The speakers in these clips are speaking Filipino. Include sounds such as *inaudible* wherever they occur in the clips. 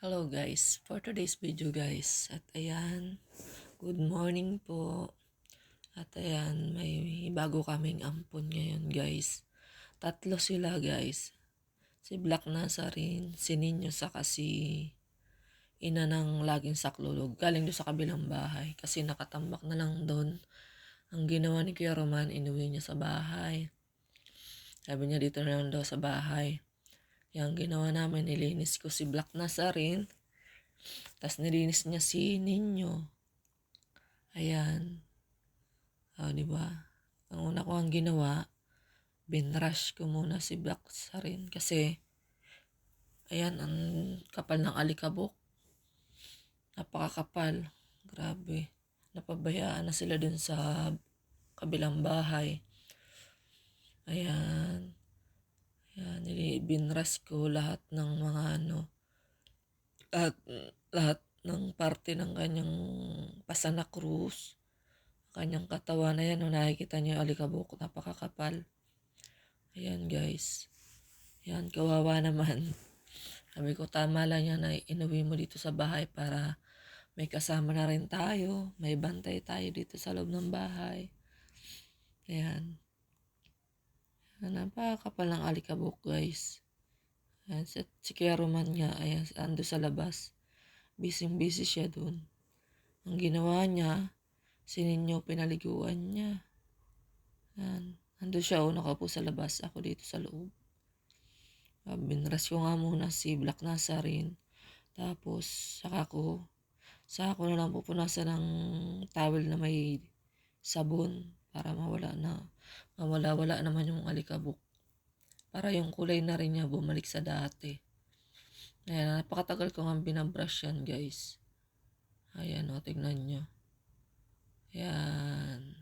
Hello guys, for today's video guys, at ayan, good morning po. At ayan, may bago kaming ampon ngayon guys. Tatlo sila guys. Si Black Nazarene, si Ninyo, saka si ina ng laging saklulog. Galing doon sa kabilang bahay kasi nakatambak na lang doon. Ang ginawa ni Kuya Roman, inuwi niya sa bahay. Sabi niya dito na lang daw sa bahay. Yung ginawa namin, nilinis ko si Black Nazarene. Tapos nilinis niya si Ninyo. Ayan. O, di ba? Ang una ko ang ginawa, binrush ko muna si Black Nazarene kasi ayan, ang kapal ng alikabok. Napakakapal. Grabe. Napabayaan na sila dun sa kabilang bahay. Ayan. Ayan, nili- binrush ko lahat ng mga ano, lahat, lahat ng parte ng kanyang pasana cruz, kanyang katawan na yan, oh, nakikita niyo yung alikabok, napakakapal. Ayan guys. Ayan, kawawa naman. *laughs* Sabi ko, tama lang yan na inuwi mo dito sa bahay para may kasama na rin tayo, may bantay tayo dito sa loob ng bahay. Ayan. Ayan, napakakapal ng alikabok guys. Ayan, si, si Kuya Roman nga, ayan, ando sa labas. Busy-busy siya dun. Ang ginawa niya, si Ninyo pinaliguan niya. Ayan, ando siya, oh, nakaupo sa labas, ako dito sa loob. Uh, binras ko nga muna si Black Nazarene. Tapos, saka ko, saka ko na lang pupunasan ng towel na may sabon para mawala na, mawala-wala naman yung alikabok. Para yung kulay na rin niya bumalik sa dati. Ayan, napakatagal ko nga binabrush yan, guys. Ayan, o, tignan nyo. Ayan.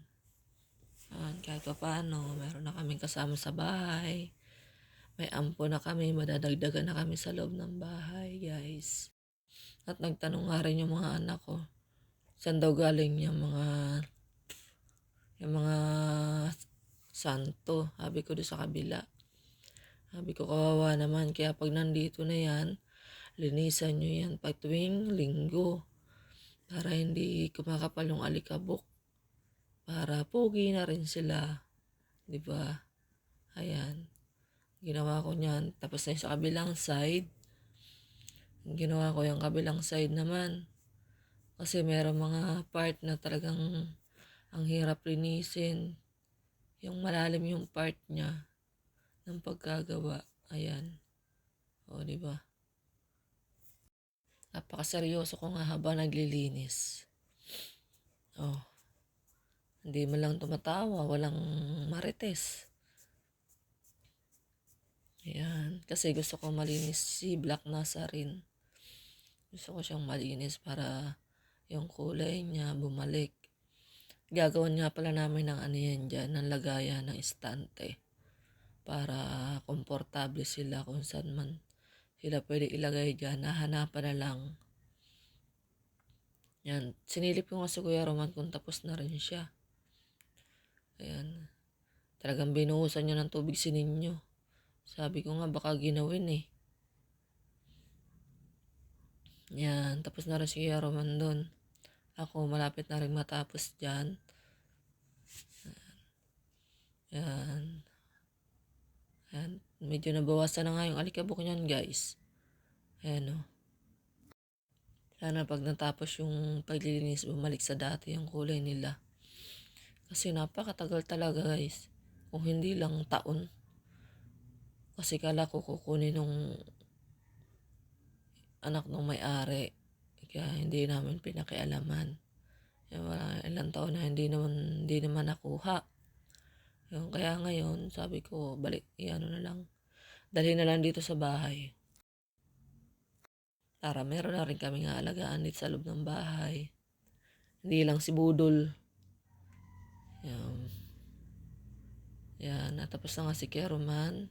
Ayan, kahit pa paano, meron na kaming kasama sa bahay. May ampo na kami, madadagdagan na kami sa loob ng bahay, guys. At nagtanong nga rin yung mga anak ko, saan daw galing yung mga yung mga santo. Sabi ko doon sa kabila. Sabi ko, kawawa naman. Kaya pag nandito na yan, linisan nyo yan pag tuwing linggo. Para hindi kumakapal yung alikabok. Para pogi na rin sila. Ba? Ayan. Ginawa ko niyan. Tapos na sa kabilang side. Ginawa ko yung kabilang side naman. Kasi meron mga part na talagang ang hirap linisin. Yung malalim yung part niya ng pagkagawa. Ayan. O, di ba? Napakaseryoso ko nga habang naglilinis. Oh. Hindi man lang tumatawa, walang marites. Ayan. Kasi gusto ko malinis si Black Nazarene. Gusto ko siyang malinis para yung kulay niya bumalik. Gagawin nga pala namin ng ano yan dyan, ng lagayan ng istante. Para komportable sila kung saan man sila pwede ilagay dyan. Nahanapan na lang. Yan. Sinilip ko nga si Kuya Roman kung tapos na rin siya. Ayan. Talagang binuhusan niya ng tubig si Ninyo. Sabi ko nga baka ginawin eh. Yan. Tapos na rin si Kuya Roman doon. Ako, malapit na rin matapos dyan. Yan. Yan. Medyo nabawasan na nga yung alikabok niyan, guys. Ayan, o. Sana pag natapos yung paglilinis, bumalik sa dati yung kulay nila. Kasi napakatagal talaga, guys. Kung hindi lang taon. Kasi kala ko kukunin nung anak ng may-ari. Kaya hindi namin pinakialaman. Yung wala, ilang taon na hindi naman, hindi naman nakuha. Yung, kaya ngayon, sabi ko, balik, ano na lang. Dali na lang dito sa bahay. Para meron na rin kami nga alagaan dito sa loob ng bahay. Hindi lang si Budol. Yan. Yan, natapos na nga si Keroman.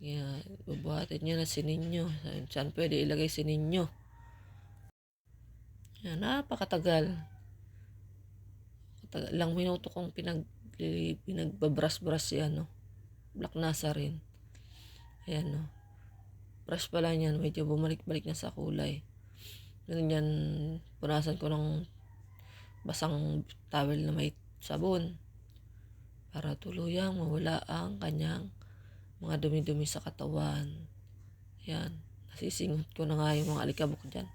Yan, bubuhatin niya na si Ninyo. Saan pwede ilagay si Ninyo? Yan, napakatagal. Katagal, lang minuto kong pinag pinagbabras-bras si ano, Black Nazarene. Ayan no. brush pala niyan, medyo bumalik-balik na sa kulay. Ganun yan, punasan ko ng basang towel na may sabon para tuluyang mawala ang kanyang mga dumi-dumi sa katawan. Yan. Nasisingot ko na nga yung mga alikabok dyan.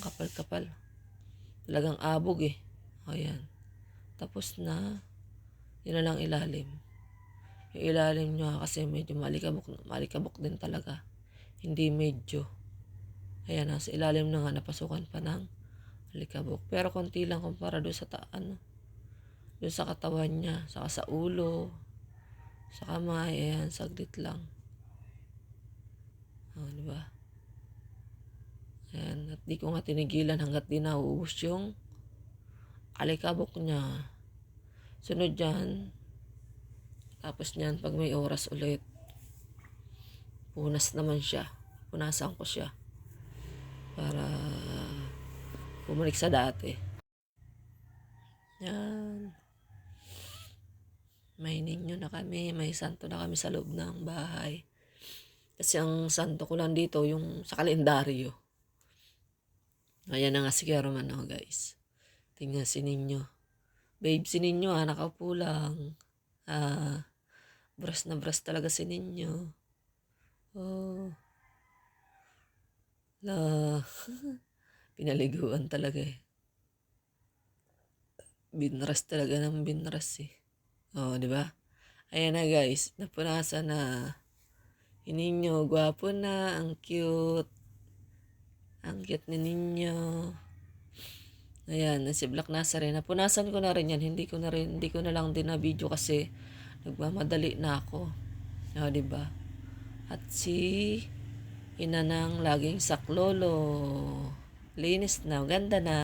Kapal-kapal. Talagang abog eh. O yan. Tapos na, yun na lang ilalim. Yung ilalim nyo kasi medyo malikabok, malikabok din talaga. Hindi medyo. Ayan, nasa ilalim na nga napasukan pa ng alikabok. Pero konti lang kumpara doon sa ta, ano, doon sa katawan niya, saka sa ulo, sa kamay, ayan, saglit lang. O, di ba? Di ko nga tinigilan hanggat di nauubos yung alikabok niya. Sunod dyan, tapos niyan, pag may oras ulit, punas naman siya. Punasan ko siya. Para bumalik sa dati. Yan. May ninyo na kami, may santo na kami sa loob ng bahay. Kasi ang santo ko lang dito, yung sa kalendaryo. Ayan na nga si German, oh, guys. Tingnan si Ninyo. Babe, si Ninyo, ah, nakaupo lang. Ah, bras na bras talaga si Ninyo. Oh. La. *laughs* Pinaliguan talaga eh. Binras talaga ng binras eh. Oh, di ba? Ayan na guys, napunasan na. Ininyo, gwapo na, ang cute. Ang cute ni Ninyo. Ayan, si Black Nasa rin. Napunasan ko na rin yan. Hindi ko na rin, hindi ko na lang din na video kasi nagmamadali na ako. O, di ba? At si ina ng laging saklolo. Linis na, ganda na.